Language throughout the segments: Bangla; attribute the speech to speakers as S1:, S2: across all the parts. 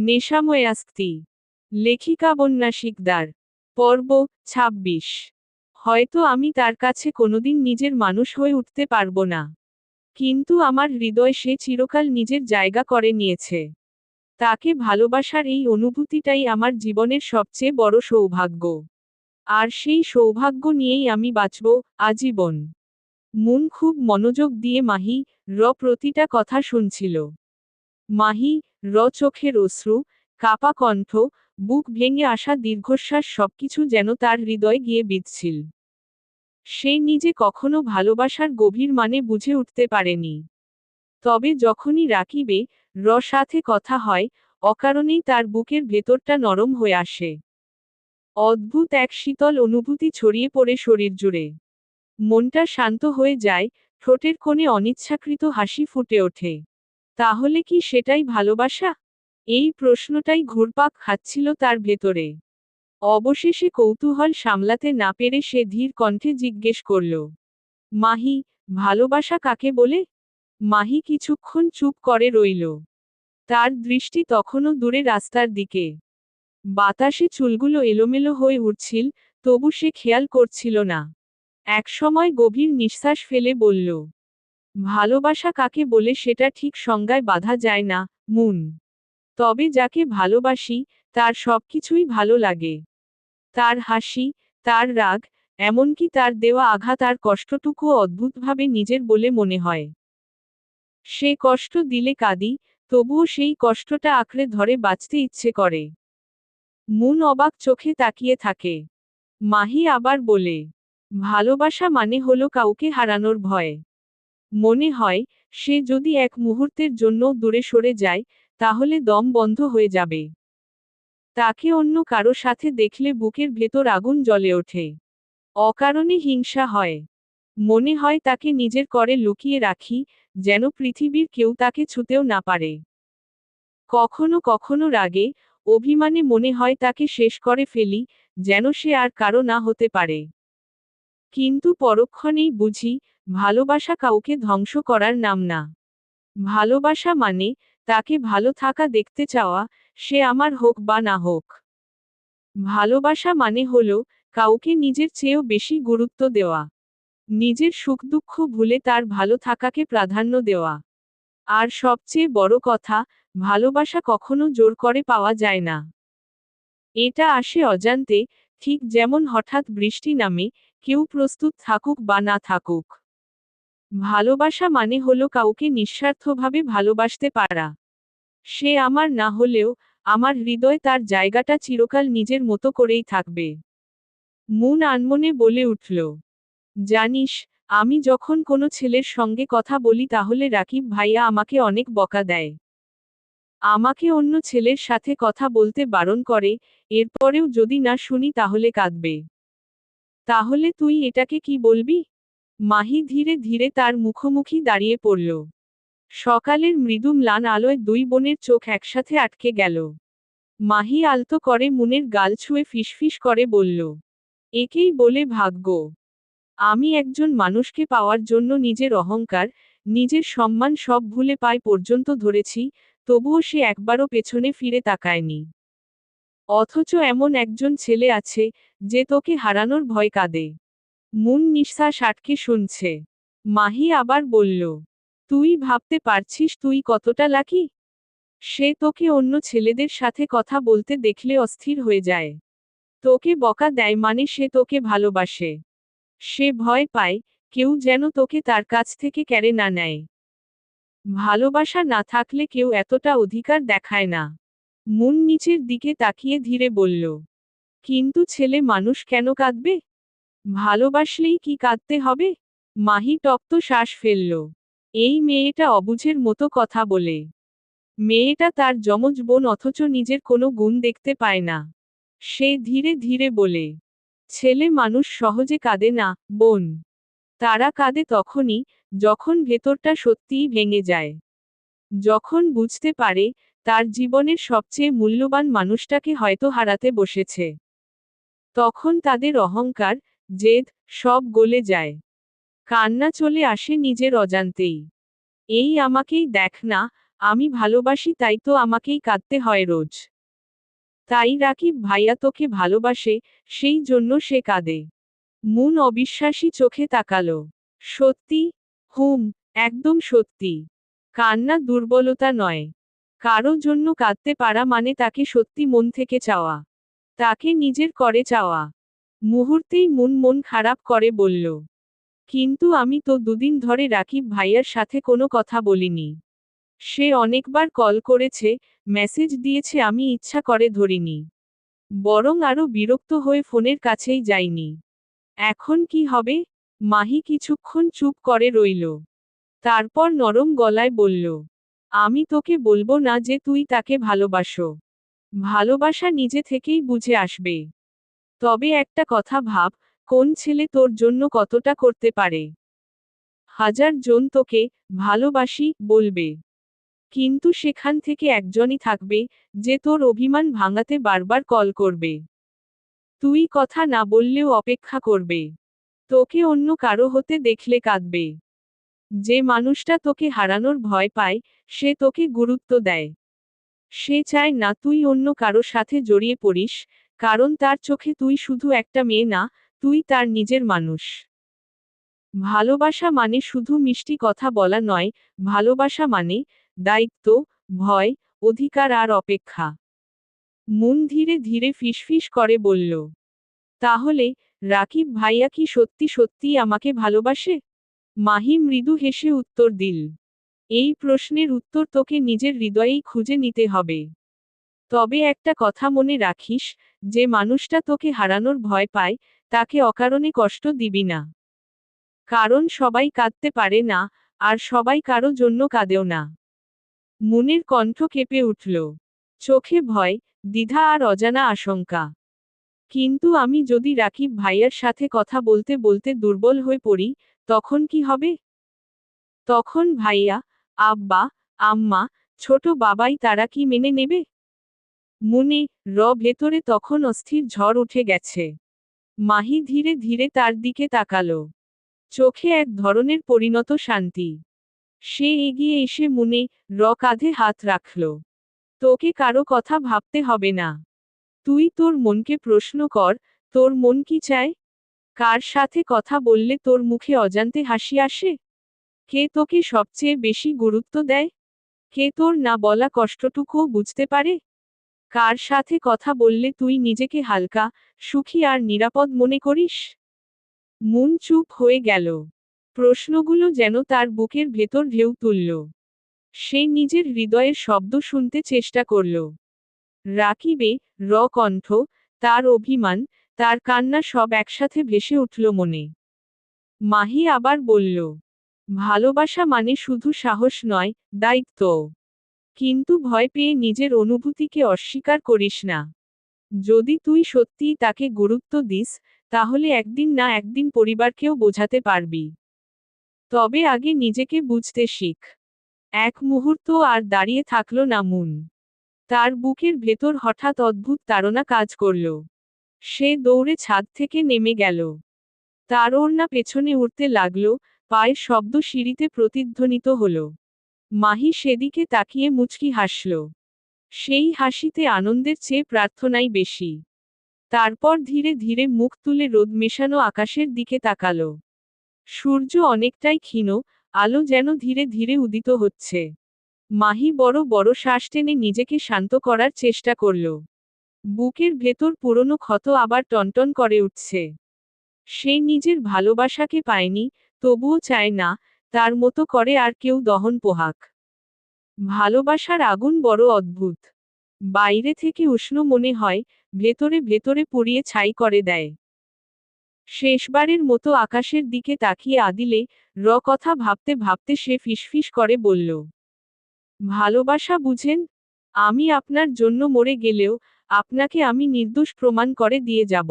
S1: নেশাময় আস্তি লেখিকা বন্যা শিকদার পর্ব ২৬ হয়তো আমি তার কাছে কোনোদিন নিজের মানুষ হয়ে উঠতে পারব না। কিন্তু আমার হৃদয় সে চিরকাল নিজের জায়গা করে নিয়েছে। তাকে ভালোবাসার এই অনুভূতিটাই আমার জীবনের সবচেয়ে বড় সৌভাগ্য। আর সেই সৌভাগ্য নিয়েই আমি বাঁচব আজীবন। মন খুব মনোযোগ দিয়ে মাহি র প্রতিটা কথা শুনছিল। মাহি, র চোখের অশ্রু, কাপা কণ্ঠ, বুক ভেঙে আসা দীর্ঘশ্বাস সবকিছু যেন তার হৃদয়ে গিয়ে বিঁধছিল। সে নিজে কখনো ভালোবাসার গভীর মানে বুঝে উঠতে পারেনি। তবে যখনই রাকিবে র সাথে কথা হয়, অকারণেই তার বুকের ভেতরটা নরম হয়ে আসে। অদ্ভুত এক শীতল অনুভূতি ছড়িয়ে পড়ে শরীর জুড়ে। মনটা শান্ত হয়ে যায়, ঠোঁটের কোণে অনিচ্ছাকৃত হাসি ফুটে ওঠে। তাহলে কি সেটাই ভালোবাসা? এই প্রশ্নটাই ঘুরপাক খাচ্ছিল তার ভেতরে। অবশেষে কৌতূহল সামলাতে না পেরে সে ধীর কণ্ঠে জিজ্ঞেস করল, মাহি, ভালোবাসা কাকে বলে? মাহি কিছুক্ষণ চুপ করে রইল। তার দৃষ্টি তখনও দূরে রাস্তার দিকে। বাতাসে চুলগুলো এলোমেলো হয়ে উঠছিল, তবু সে খেয়াল করছিল না। একসময় গভীর নিঃশ্বাস ফেলে বলল ভালোবাসা কাকে বলে সেটা ঠিক সংজ্ঞায় বাধা যায় না, মুন। তবে যাকে ভালোবাসি, তার সবকিছুই ভালো লাগে। তার হাসি, তার রাগ, এমনকি তার দেওয়া আঘাত আর কষ্টটুকুও অদ্ভুতভাবে নিজের বলে মনে হয়। সে কষ্ট দিলে কাঁদি, তবুও সেই কষ্টটা আঁকড়ে ধরে বাঁচতে ইচ্ছে করে। মুন অবাক চোখে তাকিয়ে থাকে। মাহি আবার বলে, ভালোবাসা মানে হলো কাউকে হারানোর ভয়। মনে হয়, সে যদি এক মুহূর্তের জন্য দূরে সরে যায়, তাহলে দম বন্ধ হয়ে যাবে। তাকে অন্য কারও সাথে দেখলে বুকের ভেতর আগুন জ্বলে ওঠে। অকারণে হিংসা হয়। মনে হয় তাকে নিজের করে লুকিয়ে রাখি, যেন পৃথিবীর কেউ তাকে ছুতেও না পারে। কখনো কখনো রাগে, অভিমানে মনে হয় তাকে শেষ করে ফেলি, যেন সে আর কারও না হতে পারে। কিন্তু পরক্ষণেই বুঝি ভালোবাসা কাউকে ধ্বংস করার নাম না। ভালোবাসা মানে তাকে ভালো থাকা দেখতে চাওয়া, সে আমার হোক বা না হোক। ভালোবাসা মানে হলো কাউকে নিজের চেয়েও বেশি গুরুত্ব দেওয়া, নিজের সুখ দুঃখ ভুলে তার ভালো থাকাকে প্রাধান্য দেওয়া। আর সবচেয়ে বড় কথা, ভালোবাসা কখনো জোর করে পাওয়া যায় না। এটা আসে অজান্তে, ঠিক যেমন হঠাৎ বৃষ্টি নামে, কেউ প্রস্তুত থাকুক বা না থাকুক। ভালোবাসা মানে হলো কাউকে নিঃস্বার্থভাবে ভালোবাসতে পারা। সে আমার না হলেও আমার হৃদয় তার জায়গাটা চিরকাল নিজের মতো করেই থাকবে। মুন আনমনে বলে উঠল, জানিস, আমি যখন কোনো ছেলের সঙ্গে কথা বলি তাহলে রাকিব ভাইয়া আমাকে অনেক বকা দেয়। আমাকে অন্য ছেলের সাথে কথা বলতে বারণ করে, এরপরেও যদি না শুনি তাহলে কাঁদবে। তাহলে তুই এটাকে কি বলবি? মাহি ধীরে ধীরে তার মুখোমুখি দাঁড়িয়ে পড়ল। সকালের মৃদু ম্লান আলোয় দুই বোনের চোখ একসাথে আটকে গেল। মাহি আলতো করে মুনের গাল ছুঁয়ে ফিসফিস করে বলল, একেই বলে ভাগ্য। আমি একজন মানুষকে পাওয়ার জন্য নিজের অহংকার, নিজের সম্মান সব ভুলে পায় পর্যন্ত ধরেছি, তবুও সে একবারও পেছনে ফিরে তাকায়নি। অথচ এমন একজন ছেলে আছে, যে তোকে হারানোর ভয় কাঁদে। মুন নিঃশ্বাস আটকে শুনছে। মাহি আবার বলল, তুই ভাবতে পারছিস তুই কতটা লাকি? সে তোকে অন্য ছেলেদের সাথে কথা বলতে দেখলে অস্থির হয়ে যায়। তোকে বকা দেয় মানে সে তোকে ভালোবাসে। সে ভয় পায়, কেউ যেন তোকে তার কাছ থেকে ক্যারে না নেয়। ভালোবাসা না থাকলে কেউ এতটা অধিকার দেখায় না। মুন নিচের দিকে তাকিয়ে ধীরে বলল, কিন্তু ছেলে মানুষ কেন কাঁদবে? ভালোবাসলেই কি কাঁদতে হবে? মাহি টক্ত শ্বাস ফেলল। এই মেয়েটা অবুঝের মতো কথা বলে। মেয়েটা তার যমজ বোন অথচ নিজের কোনো গুণ দেখতে পায় না। সে ধীরে ধীরে বলে, ছেলে মানুষ সহজে কাঁদে না, বোন। তারা কাঁদে তখনই যখন ভেতরটা সত্যিই ভেঙে যায়। যখন বুঝতে পারে তার জীবনের সবচেয়ে মূল্যবান মানুষটাকে হয়তো হারাতে বসেছে। তখন তাদের অহংকার জেদ সব গলে যায়। কান্না চলে আসে নিজের অজান্তেই। এই আমাকেই দেখ না, আমি ভালোবাসি তাই তো আমাকেই কাঁদতে হয় রোজ। তাই রাকিব ভাইয়া তোকে ভালোবাসে, সেই জন্য সে কাঁদে। মুন অবিশ্বাসী চোখে তাকালো। সত্যি? হুম, একদম সত্যি। কান্না দুর্বলতা নয়। কারও জন্য কাঁদতে পারা মানে তাকে সত্যি মন থেকে চাওয়া। তাকে নিজের করে চাওয়া। মুহূর্তেই মন মন খারাপ করে বলল, কিন্তু আমি তো দুদিন ধরে রাকিব ভাইয়ার সাথে কোনো কথা বলিনি। সে অনেকবার কল করেছে, মেসেজ দিয়েছে, আমি ইচ্ছা করে ধরিনি। বরং আরও বিরক্ত হয়ে ফোনের কাছেই যাইনি। এখন কি হবে? মাহি কিছুক্ষণ চুপ করে রইল। তারপর নরম গলায় বলল, আমি তোকে বলব না যে তুই তাকে ভালোবাসো। ভালোবাসা নিজে থেকেই বুঝে আসবে। তবে একটা কথা ভাব, কোন ছেলে তোর জন্য কতটা করতে পারে? হাজার জন তোকে ভালোবাসি, বলবে। কিন্তু সেখান থেকে একজনই থাকবে, যে তোর অভিমান ভাঙাতে বারবার কল করবে। তুই কথা না বললেও অপেক্ষা করবে। তোকে অন্য কারও হতে দেখলে কাঁদবে। যে মানুষটা তোকে হারানোর ভয় পায়, সে তোকে গুরুত্ব দেয়। সে চায় না তুই অন্য কারও সাথে জড়িয়ে পড়িস কারণ তার চোখে তুই শুধু একটা মেয়ে না, তুই তার নিজের মানুষ। ভালোবাসা মানে শুধু মিষ্টি কথা বলা নয়, ভালোবাসা মানে দায়িত্ব, ভয়, অধিকার আর অপেক্ষা। মন ধীরে ধীরে ফিসফিস করে বলল, তাহলে, রাকিব ভাইয়া কি সত্যি সত্যিই আমাকে ভালোবাসে? মাহি মৃদু হেসে উত্তর দিল, এই প্রশ্নের উত্তর তোকে নিজের হৃদয়েই খুঁজে নিতে হবে। তবে একটা কথা মনে রাখিস, যে মানুষটা তোকে হারানোর ভয় পায়, তাকে অকারণে কষ্ট দিবি না। কারণ সবাই কাঁদতে পারে না, আর সবাই কারও জন্য কাঁদেও না। মনের কণ্ঠ কেঁপে উঠল। চোখে ভয়, দ্বিধা আর অজানা আশঙ্কা। কিন্তু আমি যদি রাকিব ভাইয়ার সাথে কথা বলতে বলতে দুর্বল হয়ে পড়ি, তখন কি হবে? তখন ভাইয়া, আব্বা, আম্মা, ছোট বাবাই তারা কি মেনে নেবে? মনে, র ভেতরে তখন অস্থির ঝড় উঠে গেছে। মাহি ধীরে ধীরে তার দিকে তাকালো। চোখে এক ধরনের পরিণত শান্তি। সে এগিয়ে এসে মুনি, র কাঁধে হাত রাখল। তোকে কারও কথা ভাবতে হবে না। তুই তোর মনকে প্রশ্ন কর, তোর মন কি চায়? কার সাথে কথা বললে তোর মুখে অজান্তে হাসি আসে? কে তোকে সবচেয়ে বেশি গুরুত্ব দেয়? কে তোর না বলা কষ্টটুকুও বুঝতে পারে? কার সাথে কথা বললে তুই নিজেকে হালকা, সুখী আর নিরাপদ মনে করিস? মন চুপ হয়ে গেল। প্রশ্নগুলো যেন তার বুকের ভেতর ঢেউ তুলল। সে নিজের হৃদয়ের শব্দ শুনতে চেষ্টা করল। রাকিবে র কণ্ঠ, তার অভিমান, তার কান্না সব একসাথে ভেসে উঠল মনে। মাহি আবার বলল, ভালোবাসা মানে শুধু সাহস নয় দায়িত্ব কিন্তু ভয় পেয়ে নিজের অনুভূতিকে অস্বীকার করিস না। যদি তুই সত্যিই তাকে গুরুত্ব দিস, তাহলে একদিন না একদিন পরিবারকেও বোঝাতে পারবি। তবে আগে নিজেকে বুঝতে শিখ। এক মুহূর্ত আর দাঁড়িয়ে থাকল না মুন। তার বুকের ভেতর হঠাৎ অদ্ভুত তাড়না কাজ করল। সে দৌড়ে ছাদ থেকে নেমে গেল। তার ওড়না পেছনে উঠতে লাগল, পায়ের শব্দ সিঁড়িতে প্রতিধ্বনিত হল। মাহি সেদিকে তাকিয়ে মুচকি হাসল। সেই হাসিতে আনন্দের চেয়ে প্রার্থনাই বেশি। তারপর ধীরে ধীরে মুখ তুলে রোদ মেশানো আকাশের দিকে তাকালো। সূর্য অনেকটাই ক্ষীণ, আলো যেন ধীরে ধীরে উদিত হচ্ছে। মাহি বড় বড় শ্বাস টেনে নিজেকে শান্ত করার চেষ্টা করল। বুকের ভেতর পুরনো ক্ষত আবার টনটন করে উঠছে। সে নিজের ভালোবাসাকে পায়নি, তবুও চায় না তার মতো করে আর কেউ দহন পোহাক। ভালোবাসার আগুন বড় অদ্ভুত। বাইরে থেকে উষ্ণ মনে হয়, ভেতরে ভেতরে পুড়িয়ে ছাই করে দেয়। শেষবারের মতো আকাশের দিকে তাকিয়ে আদিলে, র কথা ভাবতে ভাবতে সে ফিসফিস করে বলল, ভালোবাসা বুঝেন, আমি আপনার জন্য মরে গেলেও, আপনাকে আমি নির্দোষ প্রমাণ করে দিয়ে যাব।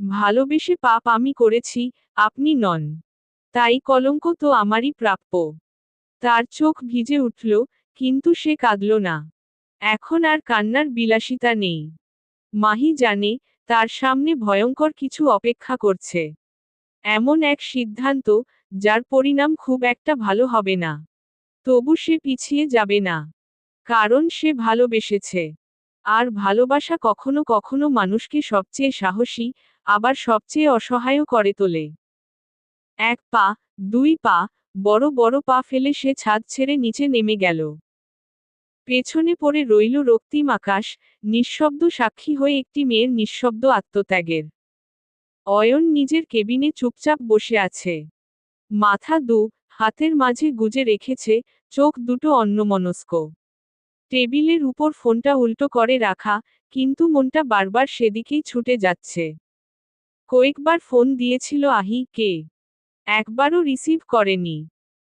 S1: ভালোবেসে পাপ আমি করেছি, আপনি নন। তাই কলঙ্ক তো আমারই প্রাপ্য। তার চোখ ভিজে উঠল, কিন্তু সে কাঁদল না। এখন আর কান্নার বিলাসিতা নেই। মাহি জানে, তার সামনে ভয়ঙ্কর কিছু অপেক্ষা করছে। এমন এক সিদ্ধান্ত, যার পরিণাম খুব একটা ভালো হবে না। তবু সে পিছিয়ে যাবে না। কারণ সে ভালোবেসেছে। আর ভালোবাসা কখনো কখনো মানুষকে সবচেয়ে সাহসী, আবার সবচেয়ে অসহায় করে তোলে। এক পা, দুই পা, বড় বড় পা ফেলে সে ছাদ ছেড়ে নিচে নেমে গেল। পেছনে পড়ে রইল রক্তিম আকাশ, নিঃশব্দ সাক্ষী হয়ে একটি মেয়ের নিঃশব্দ আত্মত্যাগের। অয়ন নিজের কেবিনে চুপচাপ বসে আছে। মাথা দু, হাতের মাঝে গুজে রেখেছে, চোখ দুটো অন্যমনস্ক। টেবিলের উপর ফোনটা উল্টো করে রাখা, কিন্তু মনটা বারবার সেদিকেই ছুটে যাচ্ছে। কয়েকবার ফোন দিয়েছিল আহি, কে? একবারও রিসিভ করেনি।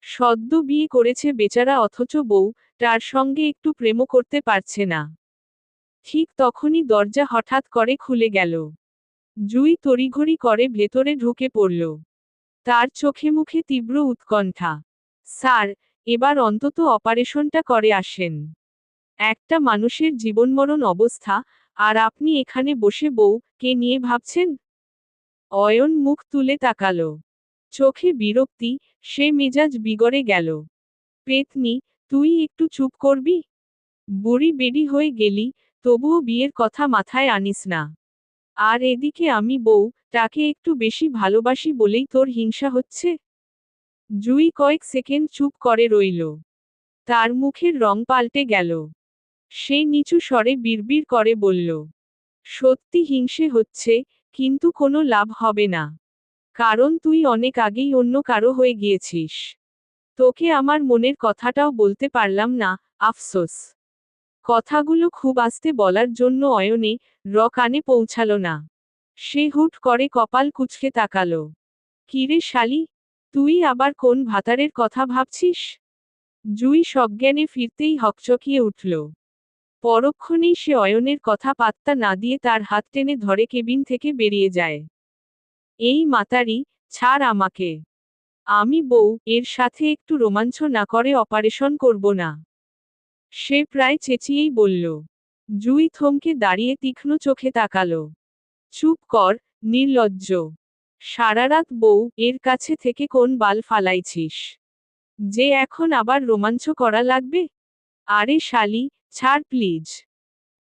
S1: সদ্য বিয়ে করেছে বেচারা অথচ বউ, তার সঙ্গে একটু প্রেমও করতে পারছে না। ঠিক তখনই দরজা হঠাৎ করে খুলে গেল। জুই তড়িঘড়ি করে ভেতরে ঢুকে পড়ল। তার চোখে মুখে তীব্র উৎকণ্ঠা। স্যার, এবার অন্তত অপারেশনটা করে আসেন। একটা মানুষের জীবনমরণ অবস্থা, আর আপনি এখানে বসে বউ, কে নিয়ে ভাবছেন? অয়ন মুখ তুলে তাকালো। চোখে বিরক্তি, সে মেজাজ বিগড়ে গেল। পেতনি, তুই একটু চুপ করবি? বুড়ি বেডি হয়ে গেলি, তবুও বিয়ের কথা মাথায় আনিস না। আর এদিকে আমি বউ, তাকে একটু বেশি ভালোবাসি বলেই তোর হিংসা হচ্ছে? জুই কয়েক সেকেন্ড চুপ করে রইল। তার মুখের রং পাল্টে গেল। সে নিচু স্বরে বিড়বিড় করে বলল, সত্যি হিংসে হচ্ছে, কিন্তু কোনো লাভ হবে না। কারণ তুই অনেক আগেই অন্য কারও হয়ে গিয়েছিস। তোকে আমার মনের কথাটাও বলতে পারলাম না, আফসোস। কথাগুলো খুব আস্তে বলার জন্য অয়নে র কানে পৌঁছাল না। সে হুট করে কপাল কুচকে তাকালো। কিরে শালি, তুই আবার কোন ভাতারের কথা ভাবছিস? জুই সজ্ঞানে ফিরতেই হকচকিয়ে উঠল। পরক্ষণেই সে অয়নের কথা পাত্তা না দিয়ে তার হাত টেনে ধরে কেবিন থেকে বেরিয়ে যায়। এই মাতারি, ছাড় আমাকে। আমি বউ, এর সাথে একটু রোমাঞ্চ না করে অপারেশন করব না। সে প্রায় চেঁচিয়েই বলল। জুই থমকে দাঁড়িয়ে তীক্ষ্ণ চোখে তাকালো। চুপ কর, নির্লজ্জ। সারারাত বউ, এর কাছে থেকে কোন বাল ফালাইছিস? যে এখন আবার রোমাঞ্চ করা লাগবে? আরে শালি, ছাড় প্লিজ।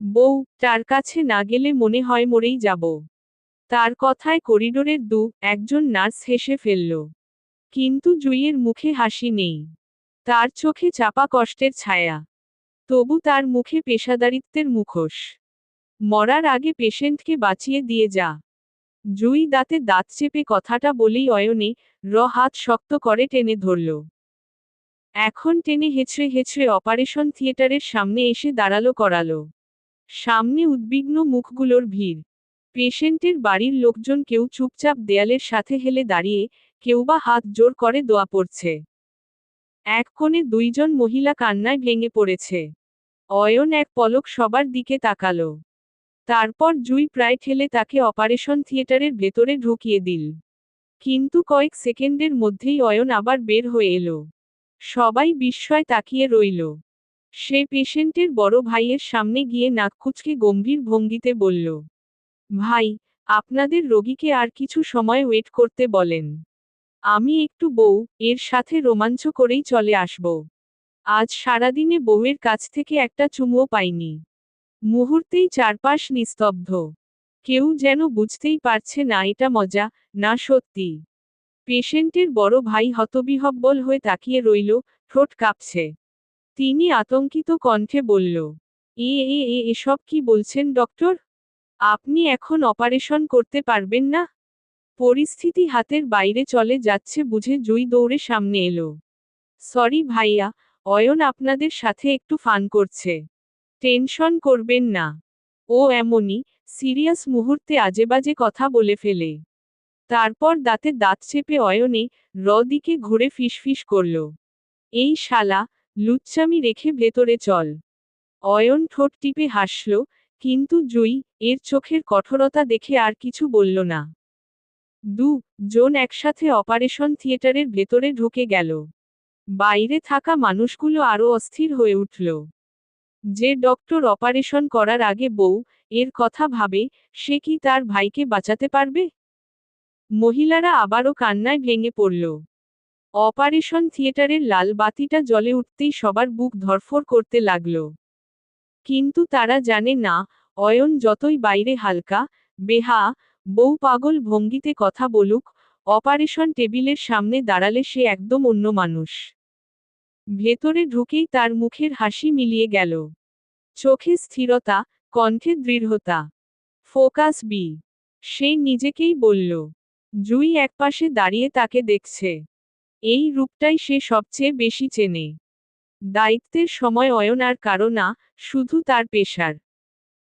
S1: বউ, তার কাছে না গেলে মনে হয় মরেই যাব। তার কথায় করিডোরের দু একজন নার্স হেসে ফেলল। কিন্তু জুইয়ের মুখে হাসি নেই। তার চোখে চাপা কষ্টের ছায়া। তবু তার মুখে পেশাদারিত্বের মুখোশ। মরার আগে পেশেন্টকে বাঁচিয়ে দিয়ে যা। জুই দাঁতে দাঁত চেপে কথাটা বলেই অয়নে র হাত শক্ত করে টেনে ধরল। এখন টেনে হেঁচড়ে হেঁচড়ে অপারেশন থিয়েটারের সামনে এসে দাঁড়াল করালো। সামনে উদ্বিগ্ন মুখগুলোর ভিড়। পেশেন্টের বাড়ির লোকজন কেউ চুপচাপ দেয়ালের সাথে হেলে দাঁড়িয়ে কেউ বা হাত জোর করে দোয়া পড়ছে। এক কোণে দুইজন মহিলা কান্নায় ভেঙে পড়েছে। অয়ন এক পলক সবার দিকে তাকালো। তারপর জুই প্রায় ঠেলে তাকে অপারেশন থিয়েটারের ভেতরে ঢুকিয়ে দিল। কিন্তু কয়েক সেকেন্ডের মধ্যেই অয়ন আবার বের হয়ে এলো। সবাই বিস্ময় তাকিয়ে রইল। সে পেশেন্টের বড় ভাইয়ের সামনে গিয়ে নাক কুচকে গম্ভীর ভঙ্গিতে বলল ভাই, আপনাদের রোগীকে আর কিছু সময় ওয়েট করতে বলেন। আমি একটু বউ, এর সাথে রোমাঞ্চ করেই চলে আসব। আজ সারাদিনে বউয়ের কাছ থেকে একটা চুমুও পাইনি। মুহূর্তেই চারপাশ নিস্তব্ধ। কেউ যেন বুঝতেই পারছে না এটা মজা, না সত্যি। পেশেন্টের বড় ভাই হতবিহব্বল হয়ে তাকিয়ে রইল, ঠোঁট কাঁপছে। তিনি আতঙ্কিত কণ্ঠে বলল, এ এ এসব কি বলছেন ডক্টর? আপনি এখন অপারেশন করতে পারবেন না? পরিস্থিতি হাতের বাইরে চলে যাচ্ছে বুঝে জুই দৌড়ে সামনে এলো। সরি ভাইয়া, অয়ন আপনাদের সাথে একটু ফান করছে। টেনশন করবেন না। ও এমনই, সিরিয়াস মুহূর্তে আজেবাজে কথা বলে ফেলে। তারপর দাঁতে দাঁত চেপে অয়নে র দিকে ঘুরে ফিসফিস করল। এই শালা, লুচ্চামি রেখে ভেতরে চল। অয়ন ঠোঁট টিপে হাসল কিন্তু জুই এর চোখের কঠোরতা দেখে আর কিছু বলল না। দু, জন একসাথে অপারেশন থিয়েটারের ভেতরে ঢুকে গেল। বাইরে থাকা মানুষগুলো আরও অস্থির হয়ে উঠল। যে ডক্টর অপারেশন করার আগে বউ এর কথা ভাবে, সে কি তার ভাইকে বাঁচাতে পারবে? মহিলারা আবারও কান্নায় ভেঙে পড়ল। অপারেশন থিয়েটারের লাল বাতিটা জলে উঠতেই সবার বুক ধরফর করতে লাগল। কিন্তু তারা জানে না, অয়ন যতই বাইরে হালকা, বেহা, বউ পাগল ভঙ্গিতে কথা বলুক, অপারেশন টেবিলের সামনে দাঁড়ালে সে একদম অন্য মানুষ। ভেতরে ঢুকেই তার মুখের হাসি মিলিয়ে গেল। চোখে স্থিরতা, কণ্ঠে দৃঢ়তা। Focus B. সে নিজেকেই বলল, জুই একপাশে দাঁড়িয়ে তাকে দেখছে। এই রূপটাই সে সবচেয়ে বেশি চেনে। দায়িত্বের সময় অয়ন আর কারও না, শুধু তার পেশার।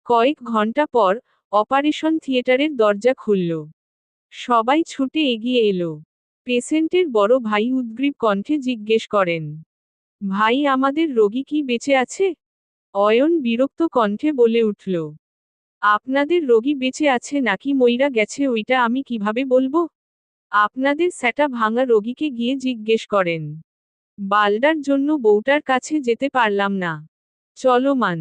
S1: কয়েক ঘণ্টা পর, অপারেশন থিয়েটারের দরজা খুলল। সবাই ছুটে এগিয়ে এলো। পেশেন্টের বড় ভাই উদ্গ্রীব কণ্ঠে জিজ্ঞেস করেন, ভাই, আমাদের রোগী কি বেঁচে আছে? অয়ন বিরক্ত কণ্ঠে বলে উঠল, আপনাদের রোগী বেঁচে আছে নাকি মইরা গেছে ওইটা আমি কীভাবে বলব? আপনাদের স্যাটা ভাঙা রোগীকে গিয়ে জিজ্ঞেস করেন। বালডার জন্য বউটার কাছে যেতে পারলাম না। চলমান।